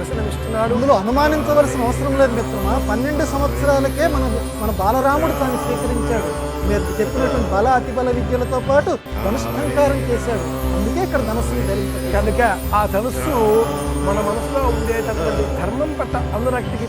దర్శనమిస్తున్నాడు. అందులో అనుమానించవలసిన అవసరం లేదు మిత్రమా? పన్నెండు సంవత్సరాలకే మన మన బాలరాముడు తాను స్వీకరించాడు. మీరు చెప్పినటువంటి బల అతిబల విద్యలతో పాటు ధనుష్ఠంకారం చేశాడు. అందుకే ఇక్కడ ధనస్సుని ధరించాడు కనుక ఆ ధనుస్సు మన మనసులో ఉండేటటువంటి ధర్మం పట్ల అనురక్తికి